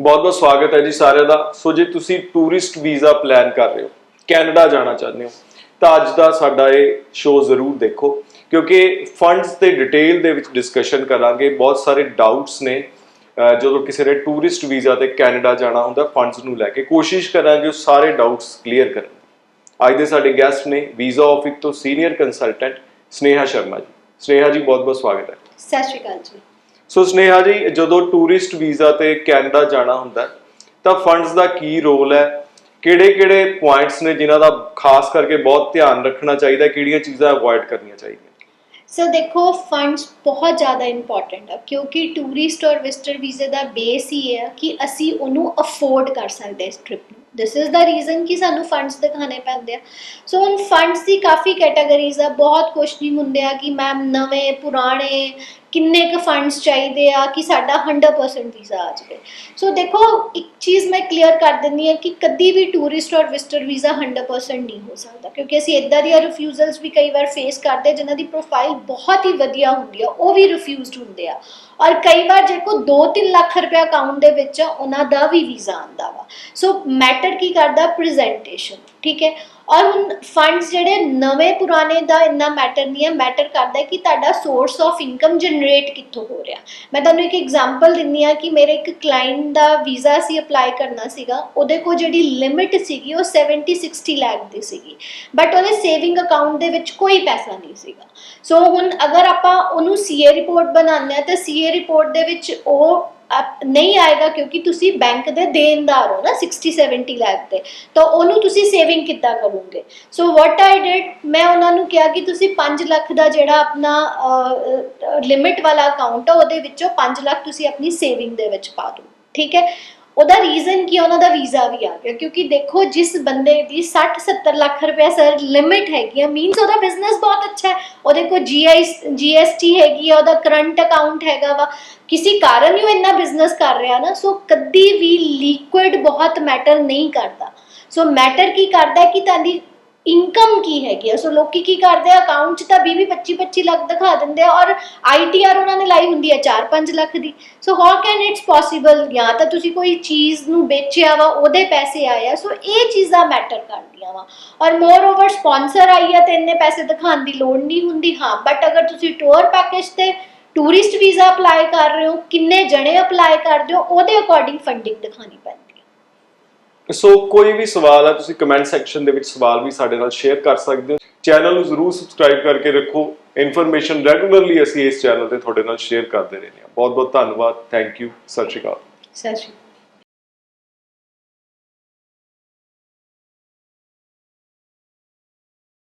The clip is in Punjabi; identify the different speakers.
Speaker 1: ਬਹੁਤ ਬਹੁਤ ਸਵਾਗਤ ਹੈ ਜੀ ਸਾਰਿਆਂ ਦਾ। ਸੋ ਜੇ ਤੁਸੀਂ ਟੂਰਿਸਟ ਵੀਜ਼ਾ ਪਲਾਨ ਕਰ ਰਹੇ ਹੋ, ਕੈਨੇਡਾ ਜਾਣਾ ਚਾਹੁੰਦੇ ਹੋ, ਤਾਂ ਅੱਜ ਦਾ ਸਾਡਾ ਇਹ ਸ਼ੋਅ ਜ਼ਰੂਰ ਦੇਖੋ, ਕਿਉਂਕਿ ਫੰਡਸ ਤੇ ਡਿਟੇਲ ਦੇ ਵਿੱਚ ਡਿਸਕਸ਼ਨ ਕਰਾਂਗੇ। ਬਹੁਤ ਸਾਰੇ ਡਾਊਟਸ ਨੇ। ਜਦੋਂ ਕਿਸੇ ਨੇ ਟੂਰਿਸਟ ਵੀਜ਼ਾ ਤੇ ਕੈਨੇਡਾ ਜਾਣਾ ਹੁੰਦਾ ਫੰਡਸ ਨੂੰ ਲੈ ਕੇ ਕੋਸ਼ਿਸ਼ ਕਰਾਂਗੇ ਉਹ ਸਾਰੇ ਡਾਊਟਸ ਕਲੀਅਰ ਕਰਨ ਅੱਜ ਦੇ ਸਾਡੇ ਗੈਸਟ ਨੇ ਵੀਜ਼ਾ ਆਫਿਸ ਤੋਂ ਸੀਨੀਅਰ ਕੰਸਲਟੈਂਟ ਸਨੇਹਾ ਸ਼ਰਮਾ ਜੀ। ਸਨੇਹਾ ਜੀ, ਬਹੁਤ ਬਹੁਤ ਸਵਾਗਤ ਹੈ।
Speaker 2: ਸਤਿ ਸ਼੍ਰੀ ਅਕਾਲ ਜੀ।
Speaker 1: ਸੋ ਸਨੇਹਾ ਜੀ, ਜਦੋਂ ਟੂਰਿਸਟ ਵੀਜ਼ਾ ਤੇ ਕੈਨੇਡਾ ਜਾਣਾ ਹੁੰਦਾ ਤਾਂ ਫੰਡਸ ਦਾ ਕੀ ਰੋਲ ਹੈ? ਕਿਹੜੇ-ਕਿਹੜੇ ਪੁਆਇੰਟਸ ਨੇ ਜਿਨ੍ਹਾਂ ਦਾ ਖਾਸ ਕਰਕੇ ਬਹੁਤ ਧਿਆਨ ਰੱਖਣਾ ਚਾਹੀਦਾ ਕਿਹੜੀਆਂ ਚੀਜ਼ਾਂ ਅਵੋਇਡ ਕਰਨੀਆਂ ਚਾਹੀਦੀਆਂ?
Speaker 2: ਸੋ ਦੇਖੋ ਫੰਡਸ ਬਹੁਤ ਜ਼ਿਆਦਾ ਇੰਪੋਰਟੈਂਟ ਆ, ਕਿਉਂਕਿ ਟੂਰਿਸਟ ਔਰ ਵਿਜ਼ਟਰ ਵੀਜ਼ੇ ਦਾ ਬੇਸ ਹੀ ਹੈ ਕਿ ਅਸੀਂ ਉਹਨੂੰ ਅਫੋਰਡ ਕਰ ਸਕਦੇ ਇਸ ਟ੍ਰਿਪ ਨੂੰ। ਦਿਸ ਇਜ਼ ਦਾ ਰੀਜ਼ਨ ਕਿ ਸਾਨੂੰ ਫੰਡਸ ਦਿਖਾਣੇ ਪੈਂਦੇ ਆ। ਸੋ ਹੁਣ ਫੰਡਸ ਦੀ ਕਾਫੀ ਕੈਟਾਗਰੀਜ਼ ਆ, ਬਹੁਤ ਕੁਐਸਚਨਿੰਗ ਹੁੰਦੇ ਆ ਕਿ ਮੈਮ ਨਵੇਂ, ਪੁਰਾਣੇ ਕਿੰਨੇ ਕੁ ਫੰਡਸ ਚਾਹੀਦੇ ਆ ਕਿ ਸਾਡਾ 100% ਵੀਜ਼ਾ ਆ ਜਾਵੇ। ਸੋ ਦੇਖੋ ਇੱਕ ਚੀਜ਼ ਮੈਂ ਕਲੀਅਰ ਕਰ ਦਿੰਦੀ ਹਾਂ ਕਿ ਕਦੀ ਵੀ ਟੂਰਿਸਟ ਔਰ ਵਿਜ਼ਟਰ ਵੀਜ਼ਾ 100% ਨਹੀਂ ਹੋ ਸਕਦਾ ਕਿਉਂਕਿ ਅਸੀਂ ਇਦਾਂ ਦੀਆਂ ਰਿਫਿਊਜ਼ਲਸ ਵੀ ਕਈ ਵਾਰ ਫੇਸ ਕਰਦੇ ਹਾਂ ਜਿਨ੍ਹਾਂ ਦੀ ਪ੍ਰੋਫਾਈਲ ਬਹੁਤ ਹੀ ਵਧੀਆ ਹੁੰਦੀ ਆ ਉਹ ਵੀ ਰਿਫਿਊਜ਼ਡ ਹੁੰਦੇ ਆ। ਔਰ ਕਈ ਵਾਰ ਜੇ ਕੋ 2-3 ਲੱਖ ਰੁਪਏ ਅਕਾਊਂਟ ਦੇ ਵਿੱਚ ਆ, ਉਹਨਾਂ ਦਾ ਵੀ ਵੀਜ਼ਾ ਆਂਦਾ ਵਾ। ਸੋ ਮੈਟਰ ਕੀ ਕਰਦਾ ਪ੍ਰੈਜੈਂਟੇਸ਼ਨ ਠੀਕ ਹੈ? ਔਰ ਹੁਣ ਫੰਡਸ ਜਿਹੜੇ ਨਵੇਂ ਪੁਰਾਣੇ ਦਾ ਇੰਨਾ ਮੈਟਰ ਨਹੀਂ ਹੈ ਮੈਟਰ ਕਰਦਾ ਹੈ ਕਿ ਤੁਹਾਡਾ ਸੋਰਸ ਆਫ ਇਨਕਮ ਜਨਰੇਟ ਕਿੱਥੋਂ ਹੋ ਰਿਹਾ। ਮੈਂ ਤੁਹਾਨੂੰ ਇੱਕ ਐਗਜ਼ਾਮਪਲ ਦਿੰਨੀ ਆ ਕਿ ਮੇਰੇ ਇੱਕ ਕਲਾਇੰਟ ਦਾ ਵੀਜ਼ਾ ਸੀ ਅਪਲਾਈ ਕਰਨਾ ਸੀਗਾ, ਉਹਦੇ ਕੋਲ ਜਿਹੜੀ ਲਿਮਿਟ ਸੀਗੀ ਉਹ 70 60 ਲੱਖ ਦੀ ਸੀਗੀ। ਬਟ ਉਹਦੇ ਸੇਵਿੰਗ ਅਕਾਊਂਟ ਦੇ ਵਿੱਚ ਕੋਈ ਪੈਸਾ ਨਹੀਂ ਸੀਗਾ। ਸੋ ਹੁਣ ਅਗਰ ਆਪਾਂ ਉਹਨੂੰ ਸੀਏ ਰਿਪੋਰਟ ਬਣਾਉਂਦੇ ਆ ਤਾਂ ਸੀਏ ਰਿਪੋਰਟ ਦੇ ਵਿੱਚ ਉਹ ਨਹੀਂ ਆਏਗਾ ਕਿਉਂਕਿ ਤੁਸੀਂ ਬੈਂਕ ਦੇ ਦੇਣਦਾਰ ਹੋ ਨਾ 60 70 ਲੱਖ ਦੇ। ਤਾਂ ਉਹਨੂੰ ਤੁਸੀਂ ਸੇਵਿੰਗ ਕਿੱਦਾਂ ਕਰੋਗੇ? ਸੋ ਵਾਟ ਆਈ ਡਿਡ ਮੈਂ ਉਹਨਾਂ ਨੂੰ ਕਿਹਾ ਕਿ ਤੁਸੀਂ 5 ਲੱਖ ਦਾ ਜਿਹੜਾ ਆਪਣਾ ਲਿਮਿਟ ਵਾਲਾ ਅਕਾਊਂਟ ਆ, ਉਹਦੇ ਵਿੱਚੋਂ 5 ਲੱਖ ਤੁਸੀਂ ਆਪਣੀ ਸੇਵਿੰਗ ਦੇ ਵਿੱਚ ਪਾ ਦਿਓ। ਠੀਕ ਹੈ? ਉਹਦਾ ਰੀਜ਼ਨ ਕੀ ਆ, ਉਹਨਾਂ ਦਾ ਵੀਜ਼ਾ ਵੀ ਆ ਗਿਆ। ਕਿਉਂਕਿ ਦੇਖੋ ਜਿਸ ਬੰਦੇ ਦੀ 60 70 ਲੱਖ ਰੁਪਏ ਸਰ ਲਿਮਿਟ ਹੈਗੀ ਆ ਮੀਨਸ ਉਹਦਾ ਬਿਜ਼ਨਸ ਬਹੁਤ ਅੱਛਾ ਹੈ। ਉਹਦੇ ਕੋਲ ਜੀਆਈ ਜੀਐਸਟੀ ਹੈਗੀ ਆ ਉਹਦਾ ਕਰੰਟ ਅਕਾਊਂਟ ਹੈਗਾ ਵਾ। ਕਿਸੇ ਕਾਰਨ ਹੀ ਉਹ ਇੰਨਾ ਬਿਜ਼ਨਸ ਕਰ ਰਿਹਾ ਨਾ ਸੋ ਕਦੀ ਵੀ ਲਿਕੁਇਡ ਬਹੁਤ ਮੈਟਰ ਨਹੀਂ ਕਰਦਾ। ਸੋ ਮੈਟਰ ਕੀ ਕਰਦਾ ਕਿ ਤੁਹਾਡੀ ਇਨਕਮ ਕੀ ਹੈਗੀ ਆ? ਸੋ ਲੋਕੀ ਕੀ ਕਰਦੇ ਆ? ਅਕਾਊਂਟ 'ਚ ਤਾਂ 20 20 25 25 ਲੱਖ ਦਿਖਾ ਦਿੰਦੇ ਆ ਔਰ ਆਈਟੀਆਰ ਉਹਨਾਂ ਨੇ ਲਾਈ ਹੁੰਦੀ ਹੈ 4 5 ਲੱਖ ਦੀ। So how can it's possible ਜਾਂ ਤਾਂ ਤੁਸੀਂ ਕੋਈ ਚੀਜ਼ ਨੂੰ ਵੇਚਿਆ ਵਾ, ਉਹਦੇ ਪੈਸੇ ਆਏ ਆ। ਸੋ ਇਹ ਚੀਜ਼ਾਂ ਮੈਟਰ ਕਰਦੀਆਂ ਵਾ। ਔਰ ਮੋਰ ਓਵਰ ਸਪਾਂਸਰ ਆਈ ਆ ਤੇ ਇੰਨੇ ਪੈਸੇ ਦਿਖਾਉਣ ਦੀ ਲੋੜ ਨਹੀਂ ਹੁੰਦੀ। ਹਾਂ ਬਟ ਅਗਰ ਤੁਸੀਂ ਟੂਰ ਪੈਕੇਜ ਤੇ ਟੂਰਿਸਟ ਵੀਜ਼ਾ ਅਪਲਾਈ ਕਰ ਰਹੇ ਹੋ, ਕਿੰਨੇ ਜਣੇ ਅਪਲਾਈ ਕਰਦੇ ਹੋ, ਉਹਦੇ ਅਕੋਰਡਿੰਗ ਫੰਡਿੰਗ ਦਿਖਾਣੀ ਪੈਂਦੀ।
Speaker 1: ਸੋ ਕੋਈ ਵੀ ਸਵਾਲ ਹੈ ਤੁਸੀਂ ਕਮੈਂਟ ਸੈਕਸ਼ਨ ਦੇ ਵਿੱਚ ਸਵਾਲ ਵੀ ਸਾਡੇ ਨਾਲ ਸ਼ੇਅਰ ਕਰ ਸਕਦੇ ਹੋ। ਚੈਨਲ ਨੂੰ ਜ਼ਰੂਰ ਸਬਸਕ੍ਰਾਈਬ ਕਰਕੇ ਰੱਖੋ। ਇਨਫੋਰਮੇਸ਼ਨ ਰੈਗੂਲਰਲੀ ਅਸੀਂ ਇਸ ਚੈਨਲ ਤੇ ਤੁਹਾਡੇ ਨਾਲ ਸ਼ੇਅਰ ਕਰਦੇ ਰਹਿੰਦੇ ਹਾਂ। ਬਹੁਤ ਬਹੁਤ ਧੰਨਵਾਦ। ਥੈਂਕ ਯੂ ਸਤਿ ਸ਼੍ਰੀ ਅਕਾਲ।
Speaker 2: ਸਤਿ ਸ਼੍ਰੀ ਅਕਾਲ।